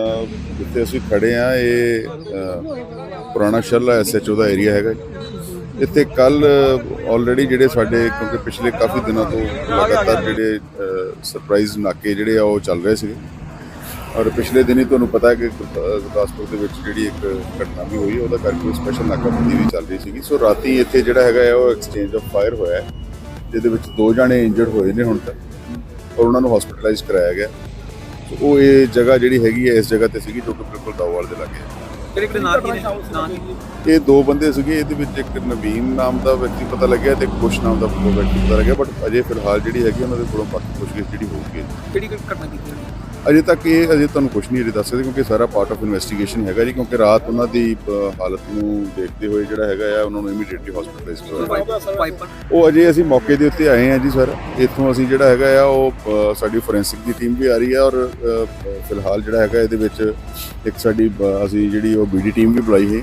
ਜਿੱਥੇ ਅਸੀਂ ਖੜੇ ਆ ਇਹ ਅ, ਪੁਰਾਣਾ ਸ਼ੱਲਾ ਐਸਐਚਓ ਦਾ ਏਰੀਆ ਹੈਗਾ ਇੱਥੇ ਕੱਲ ਆਲਰੇਡੀ ਜਿਹੜੇ ਸਾਡੇ ਕਿਉਂਕਿ ਪਿਛਲੇ ਕਾਫੀ ਦਿਨਾਂ ਤੋਂ ਲਗਾਤਾਰ ਜਿਹੜੇ ਸਰਪ੍ਰਾਈਜ਼ ਨਾਕੇ ਜਿਹੜੇ ਆ ਉਹ ਚੱਲ ਰਹੇ ਸੀਗੇ। ਔਰ ਪਿਛਲੇ ਦਿਨੀ ਤੁਹਾਨੂੰ ਪਤਾ ਹੈ ਕਿ ਗੁਰਦਾ- ਗੁਰਦਾਸਪੁਰ ਦੇ ਵਿੱਚ ਜਿਹੜੀ ਇੱਕ ਘਟਨਾ ਵੀ ਹੋਈ ਉਹਦਾ ਕਰਕੇ ਸਪੈਸ਼ਲ ਨਾਕਾਬੰਦੀ ਵੀ ਚੱਲ ਰਹੀ ਸੀਗੀ। ਸੋ ਰਾਤੀ ਇੱਥੇ ਜਿਹੜਾ ਹੈਗਾ ਹੈ ਉਹ ਐਕਸਚੇਂਜ ਆਫ ਫਾਇਰ ਹੋਇਆ ਜਿਹਦੇ ਵਿੱਚ ਦੋ ਜਣੇ ਇੰਜਰਡ ਹੋਏ ਨੇ ਹੁਣ ਤੱਕ ਔਰ ਉਹਨਾਂ ਨੂੰ ਹਸਪੀਟਲਾਈਜ਼ ਕਰਾਇਆ ਗਿਆ। ਸੋ ਉਹ ਇਹ ਜਗ੍ਹਾ ਜਿਹੜੀ ਹੈਗੀ ਹੈ ਇਸ ਜਗ੍ਹਾ ਤੇ ਸੀਗੀ ਜੋ ਕਿ ਬਿਲਕੁਲ ਦਾਵਾਲ ਦੇ ਲਾਗੇ ਹੈ ਕਿਹੜੇ ਕਿਹੜੇ ਨਾਂ ਕੀ ਨੇ ਨਾਂ ਕੀ ਨੇ? ਇਹ ਦੋ ਬੰਦੇ ਸੀਗੇ ਇਹਦੇ ਵਿੱਚ ਇੱਕ ਨਵੀਨ ਨਾਮ ਦਾ ਵਿਅਕਤੀ ਪਤਾ ਲੱਗਿਆ ਤੇ ਇੱਕ ਕੁਸ਼ ਨਾਮ ਦਾ ਵਿਅਕਤੀ ਪਤਾ ਲੱਗਿਆ ਬਟ ਅਜੇ ਫਿਲਹਾਲ ਜਿਹੜੀ ਹੈਗੀ ਉਹਨਾਂ ਦੇ ਕੋਲੋਂ ਬਾਕੀ ਪੁੱਛਗਿੱਛ ਜਿਹੜੀ ਹੋਊਗੀ ਕਿਹੜੀ ਕਿਹੜੀ ਘਟਨਾ ਕੀਤੀ? ਅਜੇ ਤੱਕ ਇਹ ਅਜੇ ਤੁਹਾਨੂੰ ਕੁਝ ਨਹੀਂ ਅਜੇ ਦੱਸ ਸਕਦੇ ਕਿਉਂਕਿ ਸਾਰਾ ਪਾਰਟ ਆਫ ਇਨਵੈਸਟੀਗੇਸ਼ਨ ਹੈਗਾ ਜੀ ਕਿਉਂਕਿ ਰਾਤ ਉਹਨਾਂ ਦੀ ਹਾਲਤ ਨੂੰ ਦੇਖਦੇ ਹੋਏ ਜਿਹੜਾ ਹੈਗਾ ਆ ਉਹਨਾਂ ਨੂੰ ਇਮੀਡੀਏਟਲੀ ਹਸਪੀਟਲਾਈਜ਼ ਕਰਵਾਇਆ ਉਹ ਅਜੇ ਅਸੀਂ ਮੌਕੇ ਦੇ ਉੱਤੇ ਆਏ ਹਾਂ ਜੀ ਸਰ ਇੱਥੋਂ ਅਸੀਂ ਜਿਹੜਾ ਹੈਗਾ ਆ ਉਹ ਸਾਡੀ ਫੋਰੈਂਸਿਕ ਦੀ ਟੀਮ ਵੀ ਆ ਰਹੀ ਹੈ ਔਰ ਫਿਲਹਾਲ ਜਿਹੜਾ ਹੈਗਾ ਇਹਦੇ ਵਿੱਚ ਇੱਕ ਸਾਡੀ ਅਸੀਂ ਜਿਹੜੀ ਉਹ ਬੀਡੀ ਟੀਮ ਵੀ ਬੁਲਾਈ ਹੈ